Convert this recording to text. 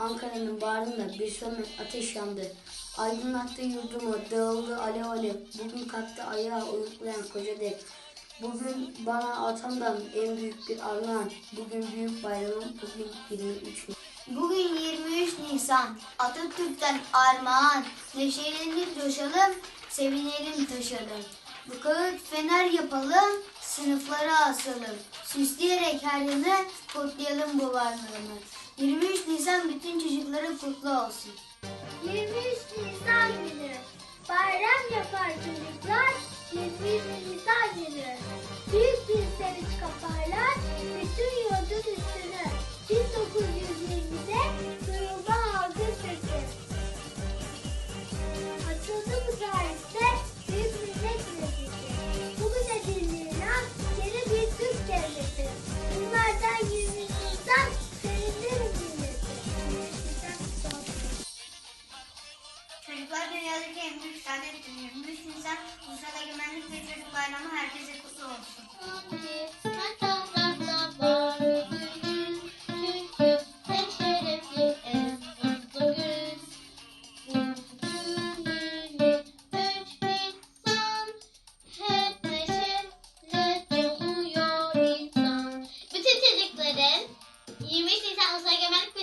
Ankara'nın bağrında bir sönmez ateş yandı. Aydınlattı yurdumu, dağıldı alev alev. Bugün kalktı ayağa uyuklayan koca dev. Bugün bana atamdan en büyük bir armağan. Bugün büyük bayramım, bugün 23 Nisan. Bugün 23 Nisan. Atatürk'ten armağan. Neşelenip coşalım, sevinelim taşalım. Bu kağıt fener yapalım, sınıflara asalım. Süsleyerek her yanı kutlayalım bu varlığını. 23 Nisan bütün çocuklara kutlu olsun. 23 Çocuklar dünyadaki en büyük saadettir. 23 Nisan Ulusal Egemenlik ve Çocuk Bayramı herkese kutlu olsun. Bütün çocukların 23 Nisan Ulusal Egemenlik